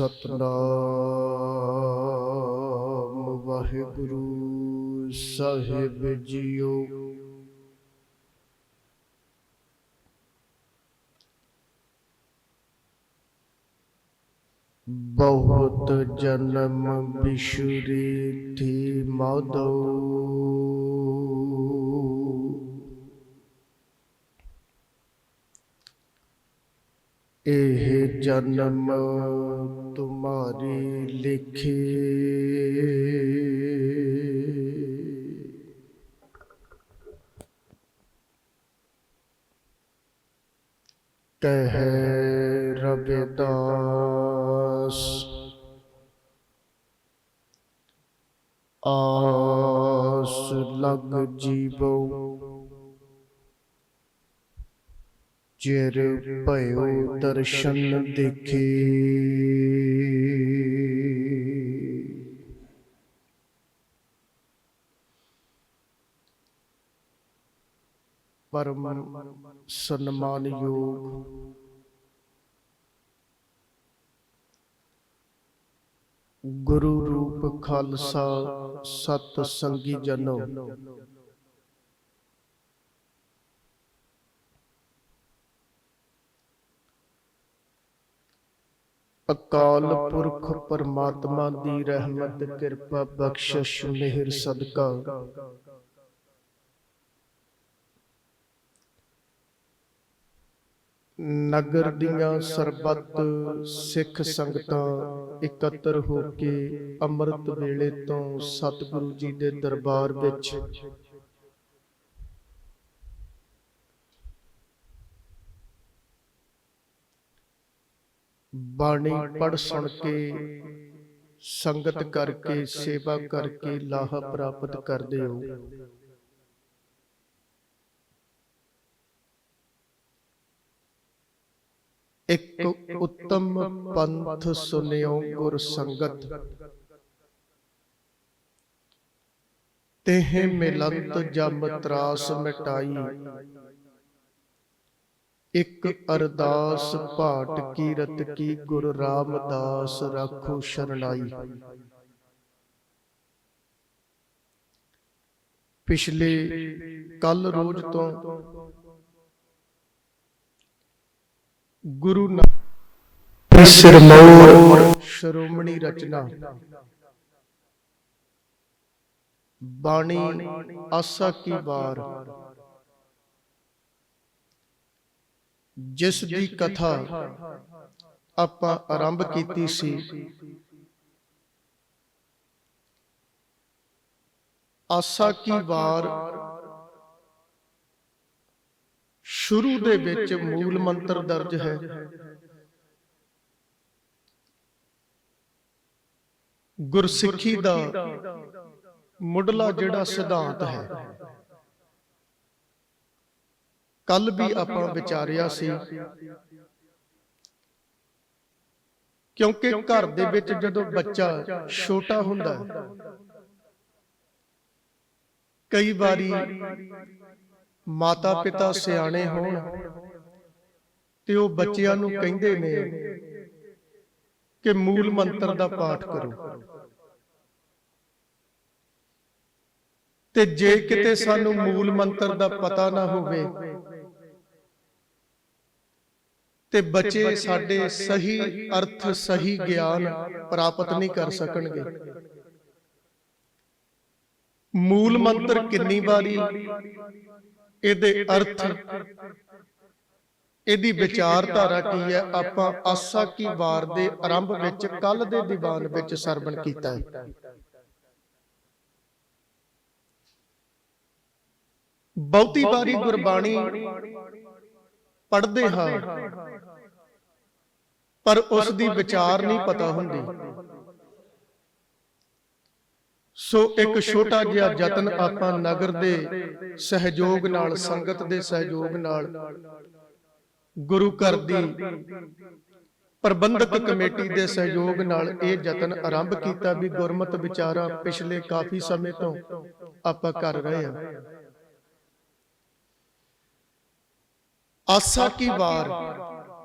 ਸਤਨਾਮ ਵਾਹਿਗੁਰੂ ਸਾਹਿਬ JIO. ਬਹੁਤ ਜਨਮ ਬਿਸ਼ੁਰੀ ਥੀ ਮਾਧੋ। ਇਹ ਜਨਮ ਤੁਮਾਰੀ ਲਿਖੀ। ਕਹਿ ਰਵਿਦਾਸ ਆਸ ਲਗ ਜੀਵੋ। ਚਿਰ ਭਇਓ ਦਰਸ਼ਨ ਦੇਖੇ ਪਰਮ ਸਨਮਾਨਯੋਗ ਗੁਰੂ ਰੂਪ ਖਾਲਸਾ ਸਤ ਸੰਗੀ ਜਨੋ ਅਕਾਲ ਪੁਰਖ ਪਰਮਾਤਮਾ ਦੀ ਰਹਿਮਤ ਕਿਰਪਾ ਬਖਸ਼ਿਸ਼ ਮਿਹਰ ਸਦਕਾ। ਨਗਰ ਦੀਆਂ ਸਰਬੱਤ ਸਿੱਖ ਸੰਗਤਾਂ ਇਕੱਤਰ ਹੋ ਕੇ ਅੰਮ੍ਰਿਤ ਵੇਲੇ ਤੋਂ ਸਤਿਗੁਰੂ ਜੀ ਦੇ ਦਰਬਾਰ ਵਿੱਚ ਬਾਣੀ ਪੜ ਸੁਣ ਕੇ ਸੰਗਤ ਕਰਕੇ ਸੇਵਾ ਕਰਕੇ ਲਾਹਾ ਪ੍ਰਾਪਤ ਕਰਦੇ ਹੋ। ਇੱਕ ਉੱਤਮ ਪੰਥ ਸੁਨਿਓ ਗੁਰ ਸੰਗਤ। ਤੇਹ ਮਿਲੰਤ ਜਮ ਤਰਾਸ ਮਿਟਾਈ। ਇੱਕ ਅਰਦਾਸ ਭਾਟ ਕੀਰਤ ਕੀ ਗੁਰ ਰਾਮਦਾਸ ਰਾਖੋ ਸ਼ਰਣਾਈ ਪਿਛਲੇ ਕੱਲ ਰੋਜ਼ ਤੋਂ ਗੁਰੂ ਨਾਨਕ ਸਿਰਮੌਰ ਸ਼੍ਰੋਮਣੀ ਰਚਨਾ। ਬਾਣੀ ਆਸਾ ਕੀ ਵਾਰ? ਜਿਸ ਦੀ ਕਥਾ ਆਪਾਂ ਆਰੰਭ ਕੀਤੀ ਸੀ। ਆਸਾ ਕੀ ਵਾਰ ਸ਼ੁਰੂ ਦੇ ਵਿੱਚ ਮੂਲ ਮੰਤਰ ਦਰਜ ਹੈ। ਗੁਰਸਿੱਖੀ ਦਾ ਮੁੱਢਲਾ ਜਿਹੜਾ ਸਿਧਾਂਤ ਹੈ। ਕੱਲ ਵੀ ਆਪਾਂ ਵਿਚਾਰਿਆ ਸੀ। ਕਿਉਂਕਿ ਘਰ ਦੇ ਵਿੱਚ ਜਦੋਂ ਬੱਚਾ ਛੋਟਾ ਹੁੰਦਾ ਹੈ ਕਈ ਵਾਰੀ ਮਾਤਾ ਪਿਤਾ ਸਿਆਣੇ ਹੋਣ ਤੇ ਉਹ ਬੱਚਿਆਂ ਨੂੰ ਕਹਿੰਦੇ ਨੇ ਕਿ ਮੂਲ ਮੰਤਰ ਦਾ ਪਾਠ ਕਰੋ। ਤੇ ਜੇ ਕਿਤੇ ਸਾਨੂੰ ਮੂਲ ਮੰਤਰ ਦਾ ਪਤਾ ਨਾ ਹੋਵੇ ਤੇ ਬੱਚੇ ਸਾਡੇ ਸਹੀ ਅਰਥ ਸਹੀ ਗਿਆਨ ਪ੍ਰਾਪਤ ਨਹੀਂ ਕਰ ਸਕਣਗੇ। ਮੂਲ ਮੰਤਰ ਕਿੰਨੀ ਵਾਰੀ? ਇਹਦੇ ਅਰਥ। ਇਹਦੀ ਵਿਚਾਰਧਾਰਾ ਕੀ ਹੈ? ਆਪਾਂ ਆਸਾ ਕੀ ਵਾਰ ਦੇ ਆਰੰਭ ਵਿੱਚ ਕੱਲ ਦੇ ਦੀਵਾਨ ਵਿੱਚ ਸਰਵਣ ਕੀਤਾ ਹੈ। ਬਹੁਤੀ ਵਾਰੀ ਗੁਰਬਾਣੀ ਪੜ੍ਹਦੇ ਹਾਂ। ਪਰ ਉਸ ਦੀ ਵਿਚਾਰ ਨਹੀਂ ਪਤਾ ਹੁੰਦੀ। ਸੋ ਇੱਕ ਛੋਟਾ ਜਿਹਾ ਯਤਨ ਆਪਾਂ ਨਗਰ ਦੇ ਸਹਿਯੋਗ ਨਾਲ ਸੰਗਤ ਦੇ ਸਹਿਯੋਗ ਨਾਲ ਗੁਰੂ ਘਰ ਦੀ ਪ੍ਰਬੰਧਕ ਕਮੇਟੀ ਦੇ ਸਹਿਯੋਗ ਨਾਲ ਇਹ ਯਤਨ ਆਰੰਭ ਕੀਤਾ ਵੀ ਗੁਰਮਤ ਵਿਚਾਰਾਂ ਪਿਛਲੇ ਕਾਫੀ ਸਮੇਂ ਤੋਂ ਆਪਾਂ ਕਰ ਰਹੇ ਹਾਂ। ਆਸਾ ਕੀ ਵਾਰ?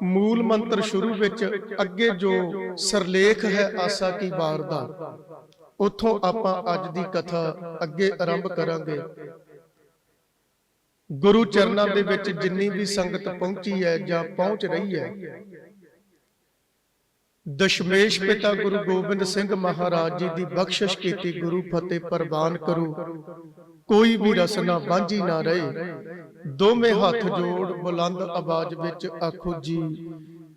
ਮੂਲ ਮੰਤਰ ਸ਼ੁਰੂ ਵਿੱਚ ਅੱਗੇ ਜੋ ਸਰਲੇਖ ਹੈ ਆਸਾ ਕੀ ਵਾਰ ਦਾ ਉੱਥੋਂ ਆਪਾਂ ਅੱਜ ਦੀ ਕਥਾ ਅੱਗੇ ਆਰੰਭ ਕਰਾਂਗੇ। ਗੁਰੂ ਚਰਨਾਂ ਦੇ ਵਿੱਚ ਜਿੰਨੀ ਵੀ ਸੰਗਤ ਪਹੁੰਚੀ ਹੈ ਜਾਂ ਪਹੁੰਚ ਰਹੀ ਹੈ ਦਸ਼ਮੇਸ਼ ਪਿਤਾ ਗੁਰੂ ਗੋਬਿੰਦ ਸਿੰਘ ਮਹਾਰਾਜ ਜੀ ਦੀ ਬਖਸ਼ਿਸ਼ ਕੀਤੀ ਗੁਰੂ ਫਤਿਹ ਪ੍ਰਵਾਨ ਕਰੂ। ਕੋਈ ਵੀ ਰਸਨਾ ਵਾਂਝੀ ਨਾ ਰਹੇ। ਦੋਵੇਂ ਹੱਥ ਜੋੜ ਬੁਲੰਦ ਆਵਾਜ਼ ਵਿੱਚ ਆਖੋ ਜੀ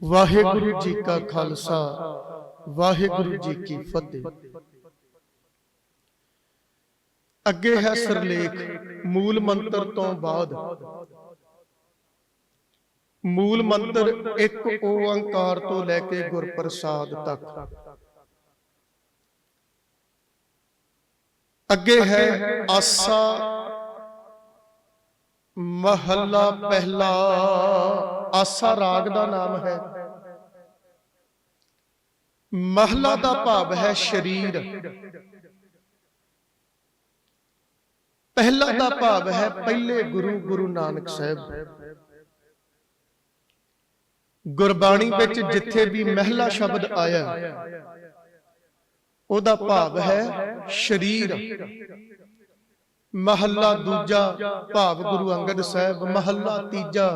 ਵਾਹਿਗੁਰੂ ਜੀ ਕਾ ਖਾਲਸਾ ਵਾਹਿਗੁਰੂ ਜੀ ਕੀ ਫਤਿਹ। ਅੱਗੇ ਹੈ ਸਰਲੇਖ ਮੂਲ ਮੰਤਰ ਤੋਂ ਬਾਅਦ। ਮੂਲ ਮੰਤਰ ਇੱਕ ਓੰਕਾਰ ਤੋਂ ਲੈ ਕੇ ਗੁਰਪ੍ਰਸਾਦ ਤੱਕ। ਅੱਗੇ ਹੈ ਆਸਾ, ਮਹੱਲਾ ਪਹਿਲਾ। ਆਸਾ ਰਾਗ ਦਾ ਨਾਮ ਹੈ। ਮਹਲਾ ਦਾ ਭਾਵ ਹੈ ਸ਼ਰੀਰ। ਪਹਿਲਾ ਦਾ ਭਾਵ ਹੈ ਪਹਿਲੇ ਗੁਰੂ ਗੁਰੂ ਨਾਨਕ ਸਾਹਿਬ। ਗੁਰਬਾਣੀ ਵਿੱਚ ਜਿੱਥੇ ਵੀ ਮਹਿਲਾ ਸ਼ਬਦ ਆਇਆ ਉਹਦਾ ਭਾਵ ਹੈ ਸ਼ਰੀਰ। ਮਹੱਲਾ ਦੂਜਾ ਭਾਵ ਗੁਰੂ ਅੰਗਦ ਸਾਹਿਬ ਮਹੱਲਾ ਤੀਜਾ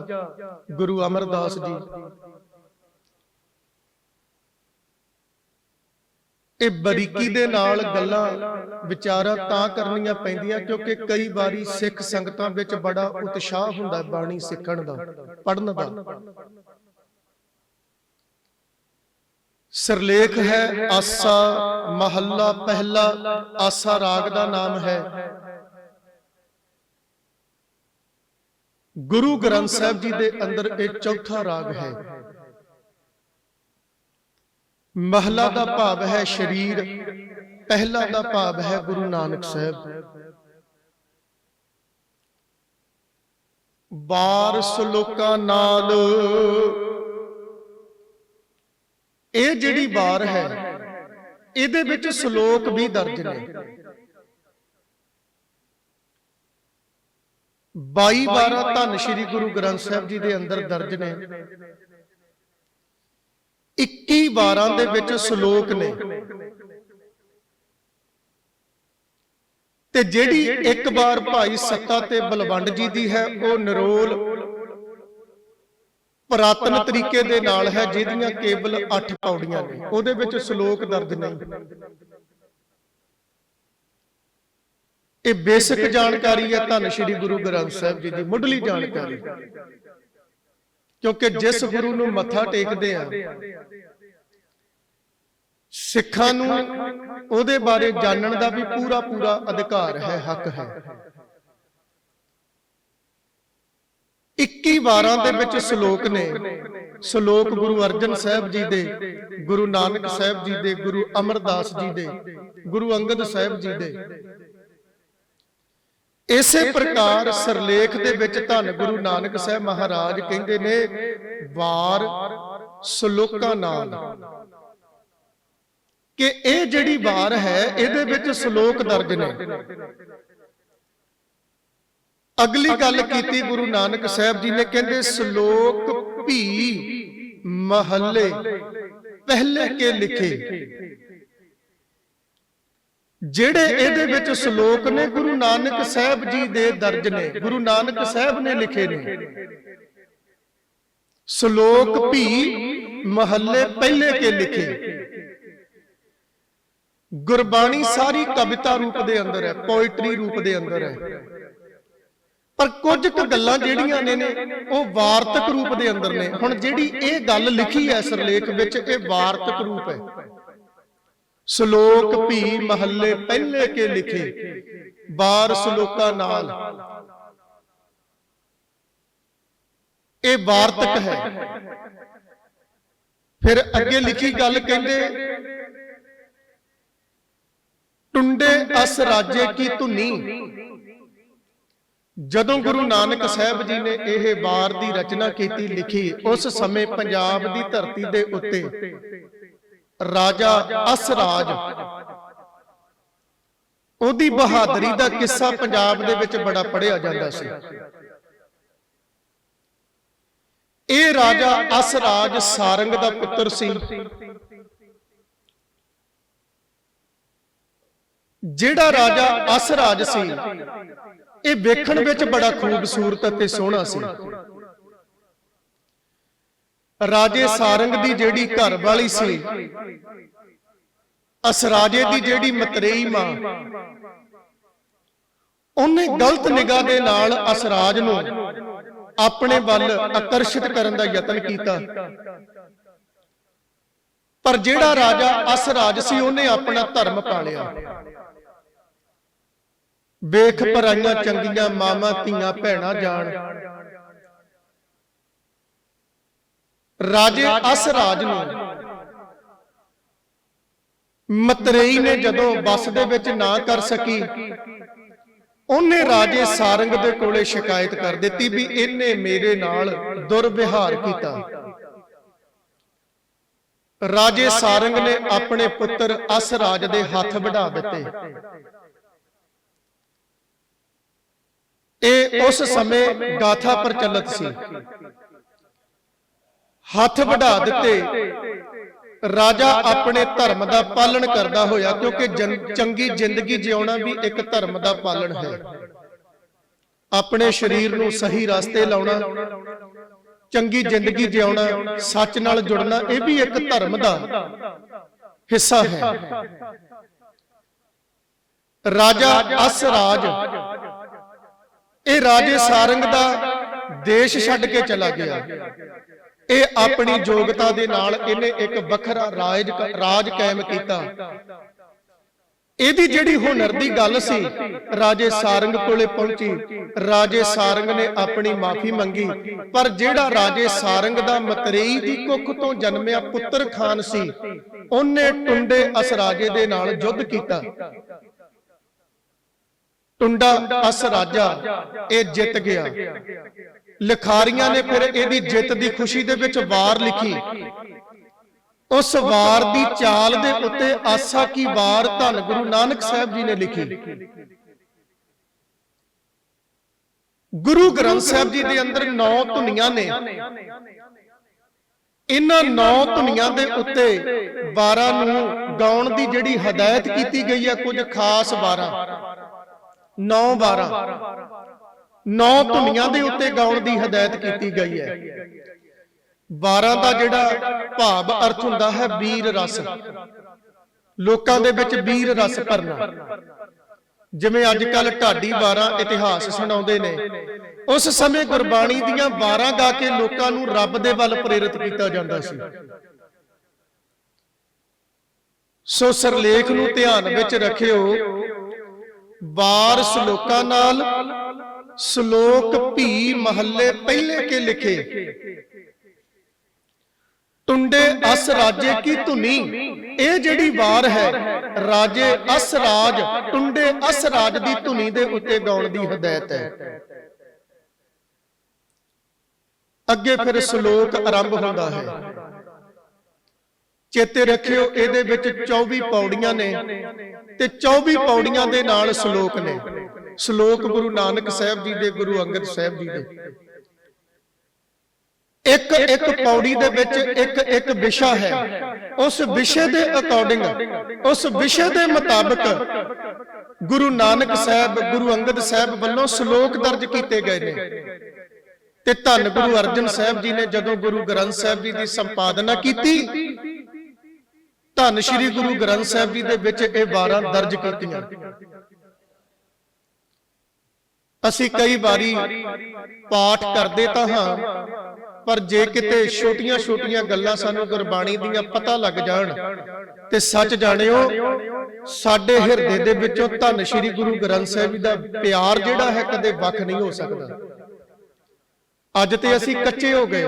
ਗੁਰੂ ਅਮਰਦਾਸ ਜੀ। ਇਹ ਬਰੀਕੀ ਦੇ ਨਾਲ ਗੱਲਾਂ ਵਿਚਾਰਾਂ ਤਾਂ ਕਰਨੀਆਂ ਪੈਂਦੀਆਂ ਕਿਉਂਕਿ ਕਈ ਵਾਰੀ ਸਿੱਖ ਸੰਗਤਾਂ ਵਿੱਚ ਬੜਾ ਉਤਸ਼ਾਹ ਹੁੰਦਾ ਬਾਣੀ ਸਿੱਖਣ ਦਾ ਪੜਨ ਦਾ। ਸਰਲੇਖ ਹੈ ਆਸਾ ਮਹੱਲਾ ਪਹਿਲਾ ਆਸਾ ਰਾਗ ਦਾ ਨਾਮ ਹੈ। ਗੁਰੂ ਗ੍ਰੰਥ ਸਾਹਿਬ ਜੀ ਦੇ ਅੰਦਰ ਇਹ ਚੌਥਾ ਰਾਗ ਹੈ। ਮਹਲਾ ਦਾ ਭਾਵ ਹੈ ਸ਼ਰੀਰ। ਪਹਿਲਾ ਦਾ ਭਾਵ ਹੈ ਗੁਰੂ ਨਾਨਕ ਸਾਹਿਬ। ਬਾਰ ਸ਼ਲੋਕਾਂ ਨਾਲ ਇਹ ਜਿਹੜੀ ਵਾਰ ਹੈ ਇਹਦੇ ਵਿੱਚ ਸ਼ਲੋਕ ਵੀ ਦਰਜ ਨੇ। 22 ਵਾਰਾਂ ਧੰਨ ਸ਼੍ਰੀ ਗੁਰੂ ਗ੍ਰੰਥ ਸਾਹਿਬ ਜੀ ਦੇ ਅੰਦਰ ਦਰਜ ਨੇ। 21 ਵਾਰਾਂ ਦੇ ਵਿੱਚ ਸ਼ਲੋਕ ਨੇ। ਤੇ ਜਿਹੜੀ ਇੱਕ ਵਾਰ ਭਾਈ ਸੱਤਾ ਤੇ ਬਲਵੰਡ ਜੀ ਦੀ ਹੈ ਉਹ ਨਿਰੋਲ ਪ੍ਰਾਤਨ ਤਰੀਕੇ ਦੇ ਨਾਲ ਹੈ ਜਿਹਦੀਆਂ ਕੇਵਲ 8 ਪੌੜੀਆਂ ਨੇ। ਉਹਦੇ ਵਿੱਚ ਸ਼ਲੋਕ ਦਰਜ ਨਹੀਂ। ਇਹ ਬੇਸਿਕ ਜਾਣਕਾਰੀ ਹੈ ਧੰਨ ਸ਼੍ਰੀ ਗੁਰੂ ਗ੍ਰੰਥ ਸਾਹਿਬ ਜੀ ਦੀ ਮੁੱਢਲੀ ਜਾਣਕਾਰੀ। ਕਿਉਂਕਿ ਜਿਸ ਗੁਰੂ ਨੂੰ ਮੱਥਾ ਟੇਕਦੇ ਆ ਸਿੱਖਾਂ ਨੂੰ ਉਹਦੇ ਬਾਰੇ ਜਾਣਨ ਦਾ ਵੀ ਪੂਰਾ ਪੂਰਾ ਅਧਿਕਾਰ ਹੈ ਹੱਕ ਹੈ। 21 ਵਾਰਾਂ ਦੇ ਵਿੱਚ ਸ਼ਲੋਕ ਨੇ। ਸ਼ਲੋਕ ਗੁਰੂ ਅਰਜਨ ਸਾਹਿਬ ਜੀ ਦੇ ਗੁਰੂ ਨਾਨਕ ਸਾਹਿਬ ਜੀ ਦੇ ਗੁਰੂ ਅਮਰਦਾਸ ਜੀ ਦੇ ਗੁਰੂ ਅੰਗਦ ਸਾਹਿਬ ਜੀ ਦੇ। ਇਸੇ ਪ੍ਰਕਾਰ ਸਰਲੇਖ ਦੇ ਵਿੱਚ ਧੰਨ ਗੁਰੂ ਨਾਨਕ ਸਾਹਿਬ ਮਹਾਰਾਜ ਕਹਿੰਦੇ ਨੇ ਵਾਰ ਸ਼ਲੋਕਾਂ ਨਾਲ। ਕਿ ਇਹ ਜਿਹੜੀ ਵਾਰ ਹੈ ਇਹਦੇ ਵਿੱਚ ਸ਼ਲੋਕ ਦਰਜ ਨੇ। ਅਗਲੀ ਗੱਲ ਕੀਤੀ ਗੁਰੂ ਨਾਨਕ ਸਾਹਿਬ ਜੀ ਨੇ ਕਹਿੰਦੇ ਸ਼ਲੋਕ ਭੀ ਮਹੱਲੇ। ਪਹਿਲੇ ਕੇ ਲਿਖੇ। ਜਿਹੜੇ ਇਹਦੇ ਵਿੱਚ ਸ਼ਲੋਕ ਨੇ ਗੁਰੂ ਨਾਨਕ ਸਾਹਿਬ ਜੀ ਦੇ ਦਰਜ ਨੇ। ਗੁਰੂ ਨਾਨਕ ਸਾਹਿਬ ਨੇ ਲਿਖੇ ਨੇ। ਸ਼ਲੋਕ ਭੀ ਮਹੱਲੇ ਪਹਿਲੇ ਕੇ ਲਿਖੇ। ਗੁਰਬਾਣੀ ਸਾਰੀ ਕਵਿਤਾ ਰੂਪ ਦੇ ਅੰਦਰ ਹੈ ਪੋਇਟਰੀ ਰੂਪ ਦੇ ਅੰਦਰ ਹੈ। ਪਰ ਕੁਝ ਕੁ ਗੱਲਾਂ ਜਿਹੜੀਆਂ ਨੇ ਨੇ ਉਹ ਵਾਰਤਕ ਰੂਪ ਦੇ ਅੰਦਰ ਨੇ। ਹੁਣ ਜਿਹੜੀ ਇਹ ਗੱਲ ਲਿਖੀ ਹੈ ਸਰਲੇਖ ਵਿੱਚ ਇਹ ਵਾਰਤਕ ਰੂਪ ਹੈ। ਸ਼ਲੋਕ ਭੀ ਮਹੱਲੇ ਪਹਿਲੇ ਕੇ ਲਿਖੇ ਬਾਰ ਸ਼ਲੋਕਾਂ ਨਾਲ। ਇਹ ਵਾਰਤਕ ਹੈ। ਫਿਰ ਅੱਗੇ ਲਿਖੀ ਗੱਲ ਕਹਿੰਦੇ ਟੁੰਡੇ ਅਸ ਰਾਜੇ ਕੀ ਧੁਨੀ? ਜਦੋਂ ਗੁਰੂ ਨਾਨਕ ਸਾਹਿਬ ਜੀ ਨੇ ਇਹ ਵਾਰ ਦੀ ਰਚਨਾ ਕੀਤੀ ਲਿਖੀ ਉਸ ਸਮੇਂ ਪੰਜਾਬ ਦੀ ਧਰਤੀ ਦੇ ਉੱਤੇ ਰਾਜਾ ਅਸਰਾਜ ਉਹਦੀ ਬਹਾਦਰੀ ਦਾ ਕਿੱਸਾ ਪੰਜਾਬ ਦੇ ਵਿੱਚ ਬੜਾ ਪੜਿਆ ਜਾਂਦਾ ਸੀ। ਇਹ ਰਾਜਾ ਅਸਰਾਜ ਸਾਰੰਗ ਦਾ ਪੁੱਤਰ ਸੀ। ਜਿਹੜਾ ਰਾਜਾ ਅਸਰਾਜ ਸੀ। ਇਹ ਵੇਖਣ ਵਿੱਚ ਬੜਾ ਖੂਬਸੂਰਤ ਅਤੇ ਸੋਹਣਾ ਸੀ। ਰਾਜੇ ਸਾਰੰਗ ਦੀ ਜਿਹੜੀ ਘਰ ਵਾਲੀ ਸੀ। ਅਸਰਾਜੇ ਦੀ ਜਿਹੜੀ ਮਤਰੇਈ ਮਾਂ। ਉਹਨੇ ਗਲਤ ਨਿਗਾਹ ਦੇ ਨਾਲ ਅਸਰਾਜ ਨੂੰ ਆਪਣੇ ਵੱਲ ਆਕਰਸ਼ਿਤ ਕਰਨ ਦਾ ਯਤਨ ਕੀਤਾ। ਪਰ ਜਿਹੜਾ ਰਾਜਾ ਅਸਰਾਜ ਸੀ ਉਹਨੇ ਆਪਣਾ ਧਰਮ ਪਾਲਿਆ। ਵੇਖ ਪਰਾਈਆਂ ਚੰਗੀਆਂ ਮਾਵਾਂ ਧੀਆਂ ਭੈਣਾਂ ਜਾਣ। ਰਾਜੇ ਅਸਰਾਜ ਨੂੰ। ਮਤਰੇਈ ਨੇ ਜਦੋਂ ਬਸ ਦੇ ਵਿੱਚ ਨਾ ਕਰ ਸਕੀ ਉਹਨੇ ਰਾਜੇ ਸਾਰੰਗ ਦੇ ਕੋਲੇ ਸ਼ਿਕਾਇਤ ਕਰ ਦਿੱਤੀ ਵੀ ਇਹਨੇ ਮੇਰੇ ਨਾਲ ਦੁਰਵਿਹਾਰ ਕੀਤਾ। ਰਾਜੇ ਸਾਰੰਗ ਨੇ ਆਪਣੇ ਪੁੱਤਰ ਅਸਰਾਜ ਦੇ ਹੱਥ ਵਢਾ ਦਿੱਤੇ। ਇਹ ਉਸ ਸਮੇਂ ਗਾਥਾ ਪ੍ਰਚਲਿਤ ਸੀ। ਹੱਥ ਵਢਾ ਦਿੱਤੇ। ਰਾਜਾ ਆਪਣੇ ਧਰਮ ਦਾ ਪਾਲਣ ਕਰਦਾ ਹੋਇਆ ਕਿਉਂਕਿ ਚੰਗੀ ਜ਼ਿੰਦਗੀ ਜਿਉਣਾ ਵੀ ਇੱਕ ਧਰਮ ਦਾ ਪਾਲਣ ਹੈ। ਆਪਣੇ ਸਰੀਰ ਨੂੰ ਸਹੀ ਰਸਤੇ ਲਾਉਣਾ ਚੰਗੀ ਜ਼ਿੰਦਗੀ ਜਿਉਣਾ ਸੱਚ ਨਾਲ ਜੁੜਨਾ ਇਹ ਵੀ ਇੱਕ ਧਰਮ ਦਾ ਹਿੱਸਾ ਹੈ। ਰਾਜਾ ਅਸਰਾਜ ਇਹ ਰਾਜੇ ਸਾਰੰਗ ਦਾ ਦੇਸ਼ ਛੱਡ ਕੇ ਚਲਾ ਗਿਆ। ਇਹ ਆਪਣੀ ਯੋਗਤਾ ਦੇ ਨਾਲ ਇਹਨੇ ਇੱਕ ਵੱਖਰਾ ਰਾਜ ਰਾਜ ਕਾਇਮ ਕੀਤਾ। ਇਹਦੀ ਜਿਹੜੀ ਹੁਨਰ ਦੀ ਗੱਲ ਸੀ ਰਾਜੇ ਸਾਰੰਗ ਕੋਲੇ ਪਹੁੰਚੀ। ਰਾਜੇ ਸਾਰੰਗ ਨੇ ਆਪਣੀ ਮਾਫੀ ਮੰਗੀ। ਪਰ ਜਿਹੜਾ ਰਾਜੇ ਸਾਰੰਗ ਦਾ ਮਤਰੇਈ ਦੀ ਕੁੱਖ ਤੋਂ ਜਨਮਿਆ ਪੁੱਤਰ ਖਾਨ ਸੀ ਉਹਨੇ ਟੁੰਡੇ ਅਸਰਾਜੇ ਦੇ ਨਾਲ ਯੁੱਧ ਕੀਤਾ। ਟੁੰਡਾ ਅਸ ਰਾਜਾ, ਇਹ ਜਿੱਤ ਗਿਆ। ਲਿਖਾਰੀਆਂ ਨੇ ਫਿਰ ਇਹਦੀ ਜਿੱਤ ਦੀ ਖੁਸ਼ੀ ਦੇ ਵਿੱਚ ਵਾਰ ਲਿਖੀ। ਉਸ ਵਾਰ ਦੀ ਚਾਲ ਦੇ ਉੱਤੇ ਆਸਾ ਕੀ ਵਾਰ ਧੰਨ ਗੁਰੂ ਨਾਨਕ ਸਾਹਿਬ ਜੀ ਨੇ ਲਿਖੀ। ਗੁਰੂ ਗ੍ਰੰਥ ਸਾਹਿਬ ਜੀ ਦੇ ਅੰਦਰ ਨੌ ਧੁਨੀਆਂ ਨੇ। ਇਹਨਾਂ ਨੌ ਧੁਨੀਆਂ ਦੇ ਉੱਤੇ ਵਾਰਾਂ ਨੂੰ ਗਾਉਣ ਦੀ ਜਿਹੜੀ ਹਦਾਇਤ ਕੀਤੀ ਗਈ ਹੈ ਕੁਝ ਖਾਸ ਵਾਰਾਂ। 9 12 9 ਧੁਨੀਆਂ ਦੇ ਉੱਤੇ ਗਾਉਣ ਦੀ ਹਦਾਇਤ ਕੀਤੀ ਗਈ ਹੈ। 12 ਦਾ ਜਿਹੜਾ ਭਾਵ ਅਰਥ ਹੁੰਦਾ ਹੈ ਵੀਰ ਰਸ। ਲੋਕਾਂ ਦੇ ਵਿੱਚ ਵੀਰ ਰਸ ਭਰਨਾ। ਜਿਵੇਂ ਅੱਜ ਕੱਲ ਢਾਡੀ 12 ਇਤਿਹਾਸ ਸੁਣਾਉਂਦੇ ਨੇ। ਉਸ ਸਮੇਂ ਗੁਰਬਾਣੀ ਦੀਆਂ 12 ਗਾ ਕੇ ਲੋਕਾਂ ਨੂੰ ਰੱਬ ਦੇ ਵੱਲ ਪ੍ਰੇਰਿਤ ਕੀਤਾ ਜਾਂਦਾ ਸੀ। ਸੋ ਸਰਲੇਖ ਨੂੰ ਧਿਆਨ ਵਿੱਚ ਰੱਖਿਓ। ਬਾਰ ਸ਼ਲੋਕਾਂ ਨਾਲ, ਸ਼ਲੋਕ ਭੀ ਮਹੱਲੇ ਪਹਿਲੇ ਕੇ ਲਿਖੇ। ਟੁੰਡੇ ਅਸ ਰਾਜੇ ਕੀ ਧੁਨੀ, ਇਹ ਜਿਹੜੀ ਵਾਰ ਹੈ, ਰਾਜੇ ਅਸ ਰਾਜ, ਟੁੰਡੇ ਅਸ ਰਾਜ ਦੀ ਧੁਨੀ ਦੇ ਉੱਤੇ ਗਾਉਣ ਦੀ ਹਦਾਇਤ ਹੈ। ਅੱਗੇ ਫਿਰ ਸ਼ਲੋਕ ਆਰੰਭ ਹੁੰਦਾ ਹੈ। ਚੇਤੇ ਰੱਖਿਓ, ਇਹਦੇ ਵਿੱਚ 24 ਪੌੜੀਆਂ ਨੇ ਤੇ 24 ਪੌੜੀਆਂ ਦੇ ਨਾਲ ਸ਼ਲੋਕ ਨੇ। ਸ਼ਲੋਕ ਗੁਰੂ ਨਾਨਕ ਸਾਹਿਬ ਜੀ ਦੇ, ਗੁਰੂ ਅੰਗਦ ਸਾਹਿਬ ਜੀ ਦੇ। ਇੱਕ ਇੱਕ ਪੌੜੀ ਦੇ ਵਿੱਚ ਇੱਕ ਇੱਕ ਵਿਸ਼ਾ ਹੈ। ਉਸ ਵਿਸ਼ੇ ਦੇ ਅਕੋਰਡਿੰਗ ਉਸ ਵਿਸ਼ੇ ਦੇ ਮੁਤਾਬਕ ਗੁਰੂ ਨਾਨਕ ਸਾਹਿਬ, ਗੁਰੂ ਅੰਗਦ ਸਾਹਿਬ ਵੱਲੋਂ ਸ਼ਲੋਕ ਦਰਜ ਕੀਤੇ ਗਏ ਨੇ। ਤੇ ਧੰਨ ਗੁਰੂ ਅਰਜਨ ਸਾਹਿਬ ਜੀ ਨੇ ਜਦੋਂ ਗੁਰੂ ਗ੍ਰੰਥ ਸਾਹਿਬ ਜੀ ਦੀ ਸੰਪਾਦਨਾ ਕੀਤੀ ਧੰਨ ਸ਼੍ਰੀ ਗੁਰੂ ਗ੍ਰੰਥ ਸਾਹਿਬ ਜੀ ਦੇ ਵਿੱਚ ਇਹ ਵਾਰਾਂ ਦਰਜ ਕੀਤੀਆਂ। ਅਸੀਂ ਕਈ ਵਾਰੀ ਪਾਠ ਕਰਦੇ ਤਾਂ ਹਾਂ ਪਰ ਜੇ ਕਿਤੇ ਛੋਟੀਆਂ-ਛੋਟੀਆਂ ਗੱਲਾਂ ਸਾਨੂੰ ਗੁਰਬਾਣੀ ਦੀਆਂ ਪਤਾ ਲੱਗ ਜਾਣ ਤੇ ਸੱਚ ਜਾਣਿਓ ਸਾਡੇ ਹਿਰਦੇ ਦੇ ਵਿੱਚੋਂ ਧੰਨ ਸ਼੍ਰੀ ਗੁਰੂ ਗ੍ਰੰਥ ਸਾਹਿਬ ਜੀ ਦਾ ਪਿਆਰ ਜਿਹੜਾ ਹੈ ਕਦੇ ਵੱਖ ਨਹੀਂ ਹੋ ਸਕਦਾ। ਅੱਜ ਤੇ ਅਸੀਂ ਕੱਚੇ ਹੋ ਗਏ।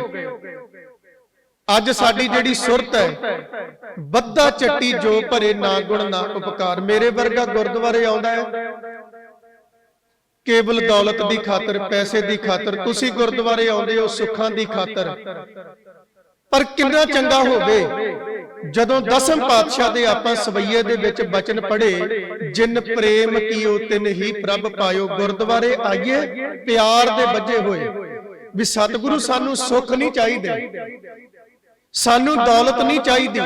ਅੱਜ ਸਾਡੀ ਜਿਹੜੀ ਸੁਰਤ ਹੈ ਬੱਦਾ ਚੱਟੀ ਜੋ ਭਰੇ ਨਾ ਗੁਣ ਨਾ ਉਪਕਾਰ। ਮੇਰੇ ਵਰਗਾ ਗੁਰਦੁਆਰੇ ਆਉਂਦਾ ਹੈ, ਕੇਵਲ ਦੌਲਤ ਦੀ ਖਾਤਰ, ਪੈਸੇ ਦੀ ਖਾਤਰ, ਤੁਸੀਂ ਗੁਰਦੁਆਰੇ ਆਉਂਦੇ ਹੋ ਸੁੱਖਾਂ ਦੀ ਖਾਤਰ। ਪਰ ਕਿੰਨਾ ਚੰਗਾ ਹੋਵੇ, ਜਦੋਂ ਦਸਮ ਪਾਤਸ਼ਾਹ ਦੇ ਆਪਾਂ ਸਵਈਏ ਦੇ ਵਿੱਚ ਬਚਨ ਪੜ੍ਹੇ, ਜਿਨ ਪ੍ਰੇਮ ਕੀਓ ਤਿਨ ਹੀ ਪ੍ਰਭ ਪਾਇਓ। ਗੁਰਦੁਆਰੇ ਆਈਏ, ਪਿਆਰ ਦੇ ਵੱਜੇ ਹੋਏ, ਵੀ ਸਤਿਗੁਰੂ ਸਾਨੂੰ ਸੁੱਖ ਨਹੀਂ ਚਾਹੀਦੇ। ਸਾਨੂੰ ਦੌਲਤ ਨਹੀਂ ਚਾਹੀਦੀ।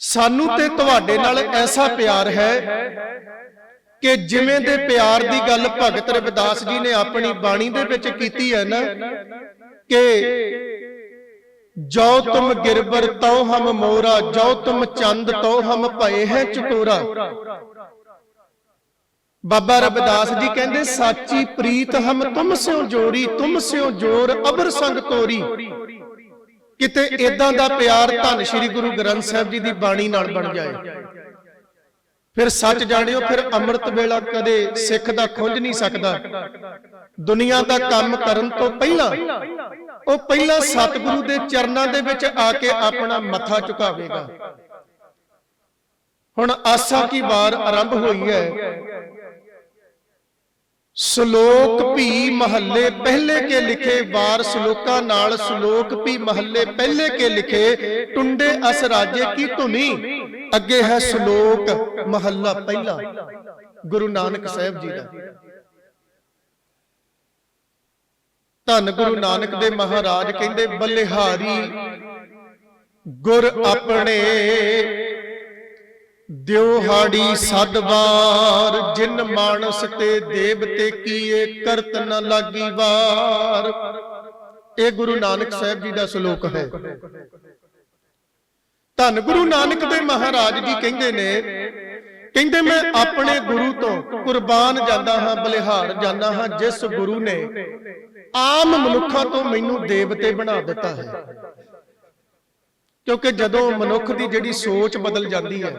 ਸਾਨੂੰ ਤੇ ਤੁਹਾਡੇ ਨਾਲ ਐਸਾ ਪਿਆਰ ਹੈ ਕਿ ਜਿਵੇਂ ਦੇ ਪਿਆਰ ਦੀ ਗੱਲ ਭਗਤ ਰਵਿਦਾਸ ਜੀ ਨੇ ਆਪਣੀ ਬਾਣੀ ਦੇ ਵਿੱਚ ਕੀਤੀ ਹੈ ਨਾ ਕਿ ਜੋ ਤੁਮ ਗਿਰਬਰ ਤਉ ਹਮ ਮੋਰਾ ਜੋ ਤੁਮ ਚੰਦ ਤਉ ਹਮ ਭਏ ਹੈ ਚਕੋਰਾ ਬਾਬਾ ਰਵਿਦਾਸ ਜੀ ਕਹਿੰਦੇ ਸਾਚੀ ਪ੍ਰੀਤ ਹਮ ਤੁਮ ਸਿਓ ਜੋਰੀ ਤੁਮ ਸਿਓ ਜੋਰ ਅਬਰ ਸੰਗ ਤੋਰੀ। ਕਿਤੇ ਇਦਾਂ ਦਾ ਪਿਆਰ ਧੰਨ ਸ਼੍ਰੀ ਗੁਰੂ ਗ੍ਰੰਥ ਸਾਹਿਬ ਜੀ ਦੀ ਬਾਣੀ ਨਾਲ ਬਣ ਜਾਏ। ਫਿਰ ਸੱਚ ਜਾਣਿਓ ਫਿਰ ਅੰਮ੍ਰਿਤ ਵੇਲਾ ਕਦੇ ਸਿੱਖ ਦਾ ਖੁੰਝ ਨਹੀਂ ਸਕਦਾ। ਦੁਨੀਆ ਦਾ ਕੰਮ ਕਰਨ ਤੋਂ ਪਹਿਲਾਂ ਉਹ ਪਹਿਲਾਂ ਸਤਿਗੁਰੂ ਦੇ ਚਰਨਾਂ ਦੇ ਵਿੱਚ ਆ ਕੇ ਆਪਣਾ ਮੱਥਾ ਝੁਕਾਵੇਗਾ। ਹੁਣ ਆਸਾ ਕੀ ਵਾਰ ਆਰੰਭ ਹੋਈ ਹੈ? ਸ਼ਲੋਕ ਵੀ ਮਹੱਲੇ ਪਹਿਲੇ ਕੇ ਲਿਖੇ ਵਾਰ ਸ਼ਲੋਕਾਂ ਨਾਲ ਸ਼ਲੋਕ ਵੀ ਮਹੱਲੇ ਪਹਿਲੇ ਕੇ ਲਿਖੇ ਟੁੰਡੇ ਅਸ ਰਾਜੇ ਕੀ ਧੁਨੀ? ਅੱਗੇ ਹੈ ਸ਼ਲੋਕ ਮਹੱਲਾ ਪਹਿਲਾ। ਗੁਰੂ ਨਾਨਕ ਸਾਹਿਬ ਜੀ ਦਾ। ਧੰਨ ਗੁਰੂ ਨਾਨਕ ਦੇ ਮਹਾਰਾਜ ਕਹਿੰਦੇ ਬਲਿਹਾਰੀ ਗੁਰ ਆਪਣੇ ਦਿਉਹਾੜੀ ਸਦਵਾਰ ਜਿਨ ਮਾਨਸ ਤੇ ਦੇਵਤੇ ਕੀਏ ਕਰਤ ਨ ਲਾਗੀ ਵਾਰ। ਇਹ ਗੁਰੂ ਨਾਨਕ ਸਾਹਿਬ ਜੀ ਦਾ ਸ਼ਲੋਕ ਹੈ। ਧੰਨ ਗੁਰੂ ਨਾਨਕ ਦੇ ਮਹਾਰਾਜ ਜੀ ਕਹਿੰਦੇ ਨੇ, ਕਹਿੰਦੇ ਮੈਂ ਆਪਣੇ ਗੁਰੂ ਤੋਂ ਕੁਰਬਾਨ ਜਾਂਦਾ ਹਾਂ, ਬਲਿਹਾਰ ਜਾਂਦਾ ਹਾਂ, ਜਿਸ ਗੁਰੂ ਨੇ ਆਮ ਮਨੁੱਖਾਂ ਤੋਂ ਮੈਨੂੰ ਦੇਵਤੇ ਬਣਾ ਦਿੱਤਾ ਹੈ। ਕਿਉਂਕਿ ਜਦੋਂ ਮਨੁੱਖ ਦੀ ਜਿਹੜੀ ਸੋਚ ਬਦਲ ਜਾਂਦੀ ਹੈ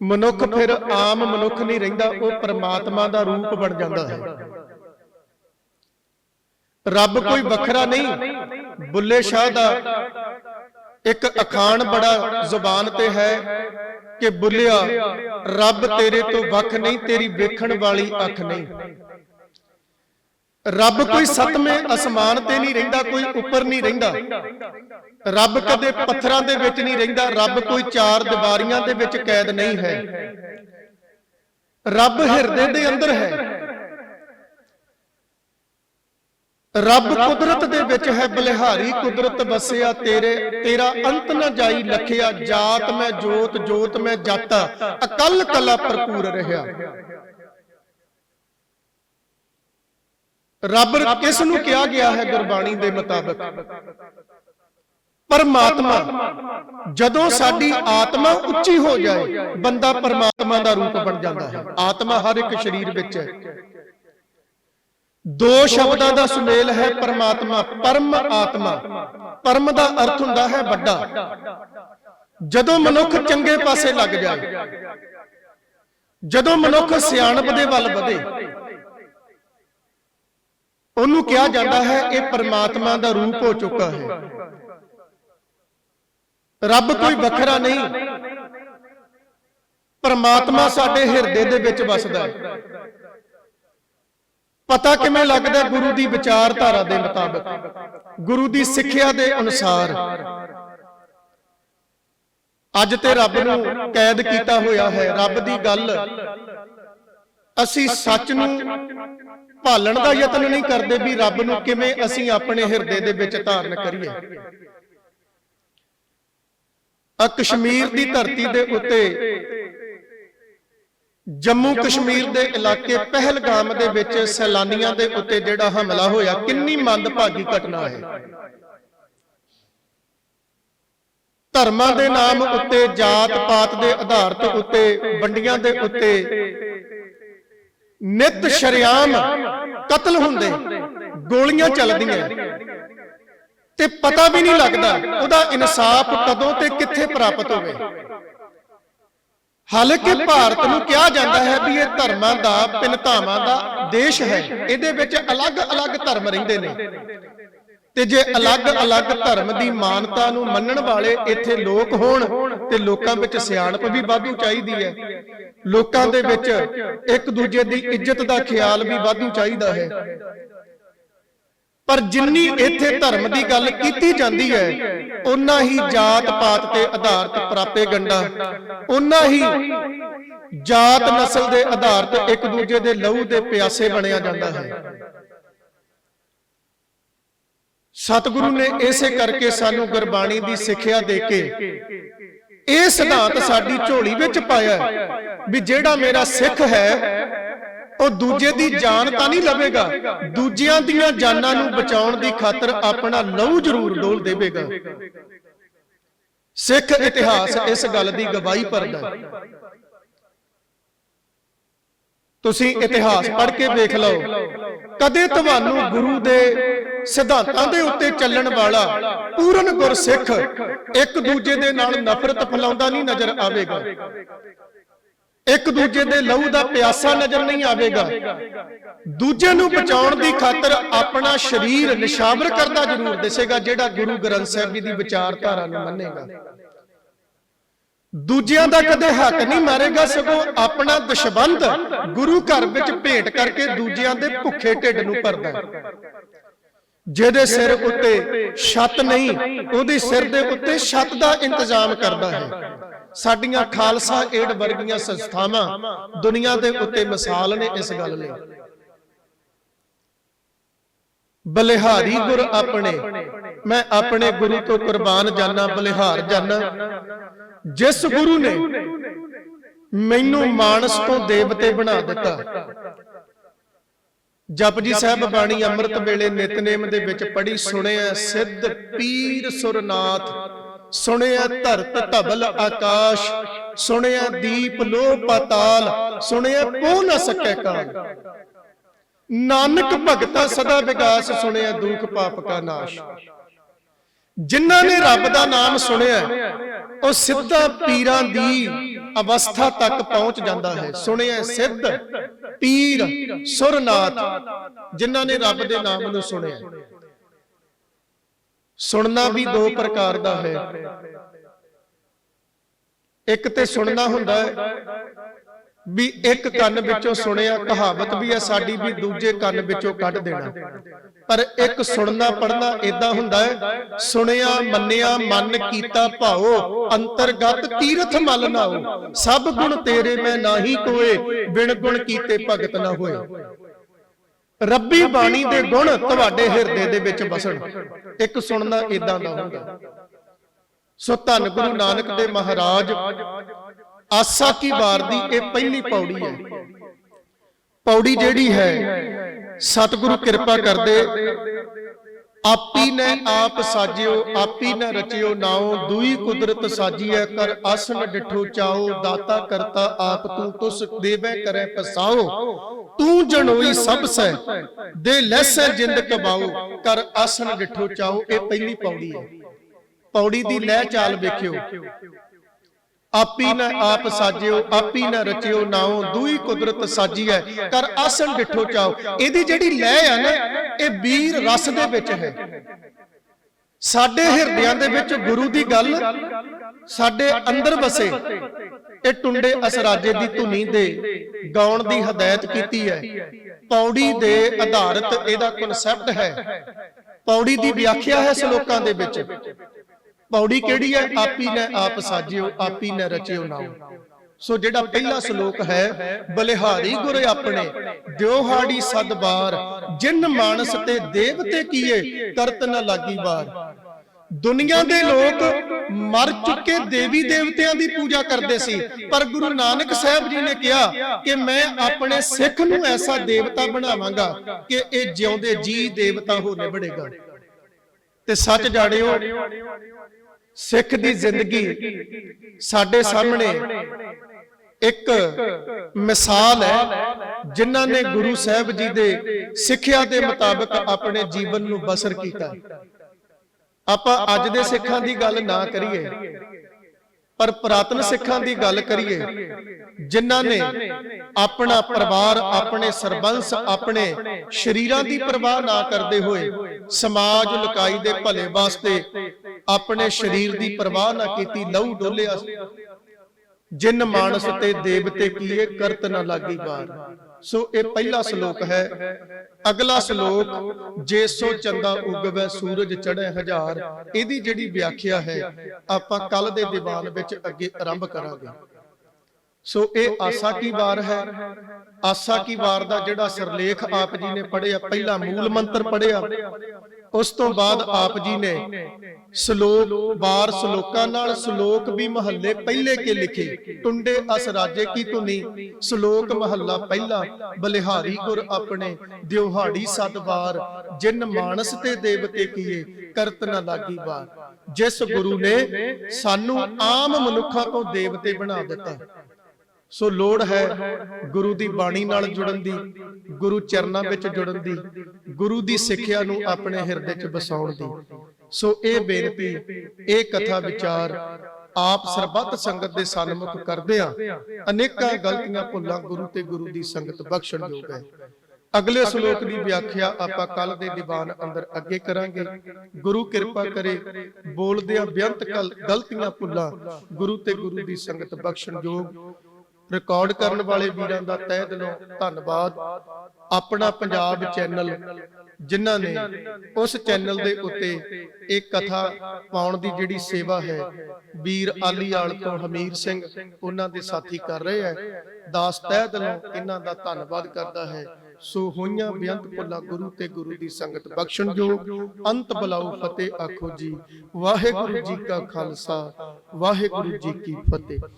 ਮਨੁੱਖ ਫਿਰ ਆਮ ਮਨੁੱਖ ਨਹੀਂ ਰਹਿੰਦਾ ਉਹ ਪਰਮਾਤਮਾ ਦਾ ਰੂਪ ਬਣ ਜਾਂਦਾ ਹੈ। ਰੱਬ ਕੋਈ ਵੱਖਰਾ ਨਹੀਂ ਬੁੱਲੇ ਸ਼ਾਹ ਦਾ ਇੱਕ ਅਖਾਣ ਬੜਾ ਜ਼ੁਬਾਨ ਤੇ ਹੈ ਕਿ ਬੁੱਲਿਆ ਰੱਬ ਤੇਰੇ ਤੋਂ ਵੱਖ ਨਹੀਂ ਤੇਰੀ ਵੇਖਣ ਵਾਲੀ ਅੱਖ ਨਹੀਂ। ਰੱਬ ਕੋਈ ਸਤਵੇਂ ਅਸਮਾਨ ਤੇ ਨਹੀਂ ਰਹਿੰਦਾ ਕੋਈ ਉੱਪਰ ਨਹੀਂ ਰਹਿੰਦਾ। ਰੱਬ ਕਦੇ ਪੱਥਰਾਂ ਦੇ ਵਿੱਚ ਨਹੀਂ ਰਹਿੰਦਾ ਰੱਬ ਕੋਈ ਚਾਰ ਦੀਵਾਰੀਆਂ ਦੇ ਵਿੱਚ ਕੈਦ ਨਹੀਂ ਹੈ। ਰੱਬ ਹਿਰਦੇ ਦੇ ਅੰਦਰ ਹੈ। ਰੱਬ ਕੁਦਰਤ ਦੇ ਵਿੱਚ ਹੈ ਬਲਿਹਾਰੀ ਕੁਦਰਤ ਵਸਿਆ ਤੇਰੇ ਤੇਰਾ ਅੰਤ ਨਾ ਜਾਈ ਲਖਿਆ ਜਾਤ ਮੈਂ ਜੋਤ ਜੋਤ ਮੈਂ ਜਾਤਾ ਅਕਲ ਕਲਾ ਭਰਪੂਰ ਰਹਿਆ ਰੱਬ ਕਿਸ ਨੂੰ ਕਿਹਾ ਗਿਆ ਹੈ ਗੁਰਬਾਣੀ ਦੇ ਮੁਤਾਬਕ? ਪਰਮਾਤਮਾ। ਜਦੋਂ ਸਾਡੀ ਆਤਮਾ ਉੱਚੀ ਹੋ ਜਾਏ ਬੰਦਾ ਪਰਮਾਤਮਾ ਦਾ ਰੂਪ ਬਣ ਜਾਂਦਾ ਹੈ। ਆਤਮਾ ਹਰ ਇੱਕ ਸਰੀਰ ਵਿੱਚ ਹੈ। ਦੋ ਸ਼ਬਦਾਂ ਦਾ ਸੁਮੇਲ ਹੈ ਪਰਮਾਤਮਾ ਪਰਮ ਆਤਮਾ। ਪਰਮ ਦਾ ਅਰਥ ਹੁੰਦਾ ਹੈ ਵੱਡਾ। ਜਦੋਂ ਮਨੁੱਖ ਚੰਗੇ ਪਾਸੇ ਲੱਗ ਜਾਏ। ਜਦੋਂ ਮਨੁੱਖ ਸਿਆਣਪ ਦੇ ਵੱਲ ਵਧੇ ਉਹਨੂੰ ਕਿਹਾ ਜਾਂਦਾ ਹੈ ਇਹ ਪਰਮਾਤਮਾ ਦਾ ਰੂਪ ਹੋ ਚੁੱਕਾ ਹੈ ਰੱਬ ਕੋਈ ਵੱਖਰਾ ਨਹੀਂ। ਪਰਮਾਤਮਾ ਸਾਡੇ ਹਿਰਦੇ ਦੇ ਵਿੱਚ ਵਸਦਾ ਹੈ। ਪਤਾ ਕਿਵੇਂ ਲੱਗਦਾ ਗੁਰੂ ਦੀ ਵਿਚਾਰਧਾਰਾ ਦੇ ਮੁਤਾਬਕ? ਗੁਰੂ ਦੀ ਸਿੱਖਿਆ ਦੇ ਅਨੁਸਾਰ। ਅੱਜ ਤੇ ਰੱਬ ਨੂੰ ਕੈਦ ਕੀਤਾ ਹੋਇਆ ਹੈ। ਰੱਬ ਦੀ ਗੱਲ। ਅਸੀਂ ਸੱਚ ਨੂੰ ਭਾਲਣ ਦਾ ਯਤਨ ਨਹੀਂ ਕਰਦੇ ਵੀ ਰੱਬ ਨੂੰ ਕਿਵੇਂ ਅਸੀਂ ਆਪਣੇ ਹਿਰਦੇ ਦੇ ਵਿੱਚ ਧਾਰਨ ਕਰੀਏ। ਆ ਕਸ਼ਮੀਰ ਦੀ ਧਰਤੀ ਦੇ ਉੱਤੇ ਜੰਮੂ ਕਸ਼ਮੀਰ ਦੇ ਇਲਾਕੇ ਪਹਿਲਗਾਮ ਦੇ ਵਿੱਚ ਸੈਲਾਨੀਆਂ ਦੇ ਉੱਤੇ ਜਿਹੜਾ ਹਮਲਾ ਹੋਇਆ, ਕਿੰਨੀ ਮੰਦਭਾਗੀ ਘਟਨਾ ਹੈ। ਧਰਮਾਂ ਦੇ ਨਾਮ ਉੱਤੇ ਜਾਤ ਪਾਤ ਦੇ ਆਧਾਰ ਤੇ ਉੱਤੇ, ਵੰਡੀਆਂ ਦੇ ਉੱਤੇ ਨਿਤ ਸ਼ਰਿਆਮ ਕਤਲ ਹੁੰਦੇ ਗੋਲੀਆਂ ਚੱਲਦੀਆਂ। ਤੇ ਪਤਾ ਵੀ ਨਹੀਂ ਲੱਗਦਾ ਉਹਦਾ ਇਨਸਾਫ ਕਦੋਂ ਤੇ ਕਿੱਥੇ ਪ੍ਰਾਪਤ ਹੋਵੇ। ਹਾਲਾਂਕਿ ਭਾਰਤ ਨੂੰ ਕਿਹਾ ਜਾਂਦਾ ਹੈ ਵੀ ਇਹ ਧਰਮਾਂ ਦਾ ਪਿੰਨਤਾਵਾਂ ਦਾ ਦੇਸ਼ ਹੈ। ਇਹਦੇ ਵਿੱਚ ਅਲੱਗ-ਅਲੱਗ ਧਰਮ ਰਹਿੰਦੇ ਨੇ। ਤੇ ਜੇ ਅਲੱਗ-ਅਲੱਗ ਧਰਮ ਦੀ ਮਾਨਤਾ ਨੂੰ ਮੰਨਣ ਵਾਲੇ ਇੱਥੇ ਲੋਕ ਹੋਣ ਤੇ ਲੋਕਾਂ ਵਿੱਚ ਸਿਆਣਪ ਵੀ ਵਾਧੂ ਚਾਹੀਦੀ ਹੈ। ਲੋਕਾਂ ਦੇ ਵਿੱਚ ਇੱਕ ਦੂਜੇ ਦੀ ਇੱਜ਼ਤ ਦਾ ਖਿਆਲ ਵੀ ਵਾਧੂ ਚਾਹੀਦਾ ਹੈ। ਪਰ ਜਿੰਨੀ ਇੱਥੇ ਧਰਮ ਦੀ ਗੱਲ ਕੀਤੀ ਜਾਂਦੀ ਹੈ ਉਨਾ ਹੀ ਜਾਤ ਪਾਤ ਤੇ ਆਧਾਰਿਤ ਪ੍ਰਾਪੇ ਗੰਡਾ। ਉਨਾ ਹੀ ਜਾਤ ਨਸਲ ਦੇ ਆਧਾਰਿਤ ਇੱਕ ਦੂਜੇ ਦੇ ਲਹੂ ਦੇ ਪਿਆਸੇ ਬਣਿਆ ਜਾਂਦਾ ਹੈ। ਸਤਿਗੁਰੂ ਨੇ ਇਸੇ ਕਰਕੇ ਸਾਨੂੰ ਗੁਰਬਾਣੀ ਦੀ ਸਿੱਖਿਆ ਦੇ ਕੇ। ਇਹ ਸਿਧਾਂਤ ਸਾਡੀ ਝੋਲੀ ਵਿੱਚ ਪਾਇਆ। ਵੀ ਜਿਹੜਾ ਮੇਰਾ ਸਿੱਖ ਹੈ ਉਹ ਦੂਜੇ ਦੀ ਜਾਨ ਤਾਂ ਨਹੀਂ ਲਵੇਗਾ। ਦੂਜਿਆਂ ਦੀਆਂ ਜਾਨਾਂ ਨੂੰ ਬਚਾਉਣ ਦੀ ਖਾਤਰ ਆਪਣਾ ਲਹੂ ਜ਼ਰੂਰ ਡੋਲ ਦੇਵੇਗਾ। ਸਿੱਖ ਇਤਿਹਾਸ ਇਸ ਗੱਲ ਦੀ ਗਵਾਹੀ ਭਰਦਾ ਹੈ। ਤੁਸੀਂ ਇਤਿਹਾਸ ਪੜ੍ਹ ਕੇ ਵੇਖ ਲਓ। ਕਦੇ ਤੁਹਾਨੂੰ ਗੁਰੂ ਦੇ ਸਿਧਾਂਤਾਂ ਦੇ ਉੱਤੇ ਚੱਲਣ ਵਾਲਾ ਪੂਰਨ ਗੁਰਸਿੱਖ ਇੱਕ ਦੂਜੇ ਦੇ ਨਾਲ ਨਫ਼ਰਤ ਫੈਲਾਉਂਦਾ ਨਹੀਂ ਨਜ਼ਰ ਆਵੇਗਾ। ਇੱਕ ਦੂਜੇ ਦੇ ਲਹੂ ਦਾ ਪਿਆਸਾ ਨਜ਼ਰ ਨਹੀਂ ਆਵੇਗਾ। ਦੂਜੇ ਨੂੰ ਬਚਾਉਣ ਦੀ ਖਾਤਰ ਆਪਣਾ ਸਰੀਰ ਨਿਸ਼ਾਵਰ ਕਰਦਾ ਜ਼ਰੂਰ ਦਿਸੇਗਾ ਜਿਹੜਾ ਗੁਰੂ ਗ੍ਰੰਥ ਸਾਹਿਬ ਜੀ ਦੀ ਵਿਚਾਰਧਾਰਾ ਨੂੰ ਮੰਨੇਗਾ। ਦੂਜਿਆਂ ਦਾ ਕਦੇ ਹੱਕ ਨਹੀਂ ਮਾਰੇਗਾ ਸਗੋਂ ਆਪਣਾ ਦਸ਼ਬੰਧ ਗੁਰੂ ਘਰ ਵਿੱਚ ਭੇਟ ਕਰਕੇ ਦੂਜਿਆਂ ਦੇ ਭੁੱਖੇ ਢਿੱਡ ਨੂੰ ਭਰਦਾ ਜਿਹਦੇ ਸਿਰ ਉੱਤੇ ਛੱਤ ਨਹੀਂ, ਉਹਦੇ ਸਿਰ ਦੇ ਉੱਤੇ ਛੱਤ ਦਾ ਇੰਤਜ਼ਾਮ ਕਰਦਾ ਹੈ। ਸਾਡੀਆਂ ਖਾਲਸਾ ਏਡ ਵਰਗੀਆਂ ਸੰਸਥਾਵਾਂ ਦੁਨੀਆ ਦੇ ਉੱਤੇ ਮਿਸਾਲ ਨੇ ਇਸ ਗੱਲ ਲਈ। ਬਲਿਹਾਰੀ ਗੁਰ ਆਪਣੇ, ਮੈਂ ਆਪਣੇ ਗੁਰੂ ਤੋਂ ਕੁਰਬਾਨ ਜਾਨਾ, ਬਲਿਹਾਰ ਜਾਨਾ। ਜਿਸ ਗੁਰੂ ਨੇ ਮੈਨੂੰ ਮਾਨਸ ਤੋਂ ਦੇਵਤੇ ਬਣਾ ਦਿੱਤਾ। ਜਪਜੀ ਸਾਹਿਬ ਬਾਣੀ ਅੰਮ੍ਰਿਤ ਵੇਲੇ ਨਿਤਨੇਮ ਦੇ ਵਿੱਚ ਪੜੀ ਸੁਣਿਆ ਸਿੱਧ ਪੀਰ ਸੁਰਨਾਥ ਸੁਣਿਆ ਧਰਤ ਧਬਲ ਆਕਾਸ਼ ਸੁਣਿਆ ਦੀਪ ਲੋ ਪਾਤਾਲ ਸੁਣਿਆ ਪੋ ਨ ਸਕੈ ਕਾਲ। ਨਾਨਕ ਭਗਤਾ ਸਦਾ ਵਿਗਾਸ ਸੁਣਿਆ ਦੁਖ ਪਾਪ ਕਾ ਨਾਸ਼। ਜਿਨ੍ਹਾਂ ਨੇ ਰੱਬ ਦਾ ਨਾਮ ਸੁਣਿਆ ਉਹ ਸਿੱਧਾ ਪੀਰਾਂ ਦੀ ਅਵਸਥਾ ਤੱਕ ਪਹੁੰਚ ਜਾਂਦਾ ਹੈ। ਸੁਣਿਆ ਸਿੱਧ ਪੀਰ ਸੁਰਨਾਥ ਜਿਨ੍ਹਾਂ ਨੇ ਰੱਬ ਦੇ ਨਾਮ ਨੂੰ ਸੁਣਿਆ ਸੁਣਨਾ ਵੀ ਦੋ ਪ੍ਰਕਾਰ ਦਾ ਹੈ। ਇੱਕ ਤੇ ਸੁਣਨਾ ਹੁੰਦਾ ਹੈ ਵੀ ਇੱਕ ਕੰਨ ਵਿੱਚੋਂ ਸੁਣਿਆ ਕਹਾਵਤ ਵੀ ਹੈ ਸਾਡੀ ਵੀ ਦੂਜੇ ਕੰਨ ਵਿੱਚੋਂ ਕੱਢ ਦੇਣਾ। ਪਰ ਇੱਕ ਸੁਣਨਾ ਪੜਨਾ ਇਦਾਂ ਹੁੰਦਾ ਹੈ ਸੁਣਿਆ ਮੰਨਿਆ ਮਨ ਕੀਤਾ ਭਾਉ ਅੰਤਰਗਤ ਤੀਰਥ ਮਲ ਨਾਉ ਸਭ ਗੁਣ ਤੇਰੇ ਮੈਂ ਨਾਹੀ ਕੋਏ ਬਿਨ ਗੁਣ ਕੀਤੇ ਭਗਤ ਨਾ ਹੋਏ। ਰੱਬੀ ਬਾਣੀ ਦੇ ਗੁਣ ਤੁਹਾਡੇ ਹਿਰਦੇ ਦੇ ਵਿੱਚ ਵਸਣ। ਇੱਕ ਸੁਣਨਾ ਇਦਾਂ ਦਾ ਹੁੰਦਾ। ਸੋ ਧੰਨ ਗੁਰੂ ਨਾਨਕ ਦੇ ਮਹਾਰਾਜ ਆਸਾ ਕੀ ਵਾਰ ਦੀ ਇਹ ਪਹਿਲੀ ਪੌੜੀ ਹੈ। ਪੌੜੀ ਜਿਹੜੀ ਹੈ, ਸਤਿਗੁਰੂ ਕਿਰਪਾ ਕਰਦੇ, ਆਪੀ ਨੇ ਆਪ ਸਾਜਿਓ, ਆਪੀ ਨੇ ਰਚਿਓ, ਨਾਉ ਦੂਈ ਕੁਦਰਤ ਸਾਜੀਐ ਕਰ ਆਸਨ ਡਿਠੋ ਚਾਓ, ਦਾਤਾ ਕਰਤਾ ਆਪ ਤੂੰ ਤੁਸ ਦੇਵੈ ਕਰੈ ਪਸਾਓ। ਤੂੰ ਜਣੋਈ ਸਭ ਸੈ ਦੇ ਲੈਸੈ ਜਿੰਦ ਕਬਾਓ ਕਰ ਆਸਨ ਡਿਠੋ ਚਾਓ, ਇਹ ਪਹਿਲੀ ਪੌੜੀ ਹੈ। ਪੌੜੀ ਦੀ ਲੈ ਚਾਲ ਵੇਖਿਓ। ਆਪੀ ਨ ਆਪ ਸਾਜਿਓ, ਆਪੀ ਨ ਰਚਿਓ, ਨਾਉ ਦੂਈ ਕੁਦਰਤ ਸਾਜੀ ਹੈ ਕਰ ਆਸਣ ਡਿਠੋ ਚਾਓ ਇਹਦੀ ਜਿਹੜੀ ਲਹਿ ਹੈ ਨਾ, ਇਹ ਵੀਰ ਰਸ ਦੇ ਵਿੱਚ ਹੈ। ਸਾਡੇ ਹਿਰਦਿਆਂ ਦੇ ਵਿੱਚ ਗੁਰੂ ਦੀ ਗੱਲ, ਸਾਡੇ ਅੰਦਰ ਵਸੇ। ਇਹ ਟੁੰਡੇ ਅਸਰਾਜੇ ਦੀ ਧੁਨੀ ਦੇ ਗਾਉਣ ਦੀ ਹਦਾਇਤ ਕੀਤੀ ਹੈ ਪੌੜੀ ਦੇ ਆਧਾਰਿਤ ਇਹਦਾ ਕਨਸੈਪਟ ਹੈ। ਪੌੜੀ ਦੀ ਵਿਆਖਿਆ ਹੈ ਸ਼ਲੋਕਾਂ ਦੇ ਵਿੱਚ। ਪੌੜੀ ਕਿਹੜੀ ਹੈ? ਆਪੀ ਨੇ ਆਪ ਸਾਜਿਓ ਆਪੀ ਨੇ ਰਚਿਓ ਨਾਉ। ਸੋ ਜਿਹੜਾ ਪਹਿਲਾ ਸ਼ਲੋਕ ਹੈ ਬਲਿਹਾਰੀ ਗੁਰ ਆਪਣੇ ਦਿਉਹਾੜੀ ਸਦਬਾਰ ਜਿਨ ਮਾਨਸ ਤੇ ਦੇਵਤੇ ਕੀਏ ਕਰਤ ਨ ਲਾਗੀ ਬਾਰ ਦੁਨੀਆ ਦੇ ਲੋਕ ਮਰ ਚੁੱਕੇ ਦੇਵੀ ਦੇਵਤਿਆਂ ਦੀ ਪੂਜਾ ਕਰਦੇ ਸੀ। ਪਰ ਗੁਰੂ ਨਾਨਕ ਸਾਹਿਬ ਜੀ ਨੇ ਕਿਹਾ ਕਿ ਮੈਂ ਆਪਣੇ ਸਿੱਖ ਨੂੰ ਐਸਾ ਦੇਵਤਾ ਬਣਾਵਾਂਗਾ ਕਿ ਇਹ ਜਿਉਂਦੇ ਜੀ ਦੇਵਤਾ ਹੋ ਨਿਬੜੇਗਾ ਤੇ ਸੱਚ ਜਾਣਿਓ ਸਿੱਖ ਦੀ ਜ਼ਿੰਦਗੀ ਸਾਡੇ ਸਾਹਮਣੇ ਇੱਕ ਮਿਸਾਲ ਹੈ ਜਿਨ੍ਹਾਂ ਨੇ ਗੁਰੂ ਸਾਹਿਬ ਜੀ ਦੇ ਸਿੱਖਿਆ ਦੇ ਮੁਤਾਬਕ ਆਪਣੇ ਜੀਵਨ ਨੂੰ ਬਸਰ ਕੀਤਾ ਆਪਾਂ ਅੱਜ ਦੇ ਸਿੱਖਾਂ ਦੀ ਗੱਲ ਨਾ ਕਰੀਏ। ਪਰ ਪ੍ਰਾਤਨ ਸਿੱਖਾਂ ਦੀ ਗੱਲ ਕਰੀਏ, ਜਿਨ੍ਹਾਂ ਨੇ ਆਪਣਾ ਪਰਿਵਾਰ, ਆਪਣੇ ਸਰਬੰਸ ਆਪਣੇ ਸ਼ਰੀਰਾਂ ਦੀ ਪਰਵਾਹ ਨਾ ਕਰਦੇ ਹੋਏ ਸਮਾਜ ਲੁਕਾਈ ਦੇ ਭਲੇ ਵਾਸਤੇ ਆਪਣੇ ਸ਼ਰੀਰ ਦੀ ਪਰਵਾਹ ਨਾ ਕੀਤੀ, ਲਹੂ ਡੋਲਿਆ ਜਿਨ ਮਾਨਸ ਤੇ ਦੇਵਤੇ ਕੀਏ ਕਰਤ ਨਾ ਲਾਗੀ ਬਾਰ। ਸੋ ਇਹ ਪਹਿਲਾ ਸ਼ਲੋਕ ਹੈ। ਅਗਲਾ ਸ਼ਲੋਕ ਜੇ ਸੋ ਚੰਦਾ ਉਗਵੇ ਸੂਰਜ ਚੜ੍ਹੇ ਹਜ਼ਾਰ। ਇਹਦੀ ਜਿਹੜੀ ਵਿਆਖਿਆ ਹੈ ਆਪਾਂ ਕੱਲ ਦੇ ਦੀਵਾਨ ਵਿੱਚ ਅੱਗੇ ਆਰੰਭ ਕਰਾਂਗੇ। ਸੋ ਇਹ ਆਸਾ ਕੀ ਵਾਰ ਹੈ? ਆਸਾ ਕੀ ਵਾਰ ਦਾ ਜਿਹੜਾ ਸਰਲੇਖ ਆਪ ਜੀ ਨੇ ਪੜਿਆ ਪਹਿਲਾ ਮੂਲ ਮੰਤਰ ਪੜਿਆ ਉਸ ਤੋਂ ਬਾਅਦ ਆਪ ਜੀ ਨੇ ਸ਼ਲੋਕ ਵਾਰ ਸ਼ਲੋਕਾਂ ਨਾਲ ਸ਼ਲੋਕ ਵੀ ਮਹੱਲੇ ਪਹਿਲੇ ਕੇ ਲਿਖੇ। ਟੁੰਡੇ ਅਸ ਰਾਜੇ ਕੀ ਧੁਨੀ ਸ਼ਲੋਕ ਮਹੱਲਾ ਪਹਿਲਾ। ਬਲਿਹਾਰੀ ਗੁਰ ਆਪਣੇ ਦਿਉਹਾੜੀ ਸਤ ਵਾਰ ਜਿਨ ਮਾਨਸ ਤੇ ਦੇਵਤੇ ਕੀਏ ਕਰਤ ਨ ਲਾਗੀ ਵਾਰ। ਜਿਸ ਗੁਰੂ ਨੇ ਸਾਨੂੰ ਆਮ ਮਨੁੱਖਾਂ ਤੋਂ ਦੇਵਤੇ ਬਣਾ ਦਿੱਤਾ। ਸੋ ਲੋੜ ਹੈ ਗੁਰੂ ਦੀ ਬਾਣੀ ਨਾਲ ਜੁੜਨ ਦੀ ਗੁਰੂ ਚਰਨਾਂ ਵਿੱਚ ਜੁੜਨ ਦੀ ਗੁਰੂ ਦੀ ਸਿੱਖਿਆ ਨੂੰ ਆਪਣੇ ਹਿਰਦੇ 'ਚ ਵਸਾਉਣ ਦੀ। ਸੋ ਇਹ ਬੇਨਤੀ ਇਹ ਕਥਾ ਵਿਚਾਰ ਆਪ ਸਰਬੱਤ ਸੰਗਤ ਦੇ ਸਨਮੁਖ ਕਰਦੇ ਆ ਅਨੇਕਾਂ ਗਲਤੀਆਂ ਭੁੱਲਾਂ ਗੁਰੂ ਤੇ ਗੁਰੂ ਦੀ ਸੰਗਤ ਬਖਸ਼ਣ ਯੋਗ ਹੈ। ਅਗਲੇ ਸ਼ਲੋਕ ਦੀ ਵਿਆਖਿਆ ਆਪਾਂ ਕੱਲ ਦੇ ਦੀਵਾਨ ਅੰਦਰ ਅੱਗੇ ਕਰਾਂਗੇ। ਗੁਰੂ ਕਿਰਪਾ ਕਰੇ ਬੋਲਦਿਆਂ ਬੇਅੰਤ ਕਲ- ਗਲਤੀਆਂ ਭੁੱਲਾਂ ਗੁਰੂ ਤੇ ਗੁਰੂ ਦੀ ਸੰਗਤ ਬਖਸ਼ਣ ਯੋਗ ਰਿਕਾਰਡ ਕਰਨ ਵਾਲੇ ਵੀਰਾਂ ਦਾ ਤਹਿ ਦਿਲੋਂ ਧੰਨਵਾਦ। ਆਪਣਾ ਪੰਜਾਬ ਚੈਨਲ ਜਿਨ੍ਹਾਂ ਨੇ ਉਸ ਚੈਨਲ ਦੇ ਉੱਤੇ ਇਹ ਕਥਾ ਪਾਉਣ ਦੀ ਜਿਹੜੀ ਸੇਵਾ ਹੈ, ਵੀਰ ਆਲੀਵਾਲ ਤੋਂ ਹਮੀਰ ਸਿੰਘ ਉਹਨਾਂ ਦੇ ਸਾਥੀ ਕਰ ਰਹੇ ਹੈ। ਦਾਸ ਤਹਿ ਦਿਲੋਂ ਇਹਨਾਂ ਦਾ ਧੰਨਵਾਦ ਕਰਦਾ ਹੈ। ਸੋ ਹੋਈਆਂ ਬੇਅੰਤ ਭੁੱਲਾਂ ਗੁਰੂ ਤੇ ਗੁਰੂ ਦੀ ਸੰਗਤ ਬਖਸ਼ਣ ਜੋ ਅੰਤ ਬਲਾਉ ਫਤਿਹ ਆਖੋ ਜੀ। ਵਾਹਿਗੁਰੂ ਜੀ ਕਾ ਖਾਲਸਾ, ਵਾਹਿਗੁਰੂ ਜੀ ਕੀ ਫਤਿਹ।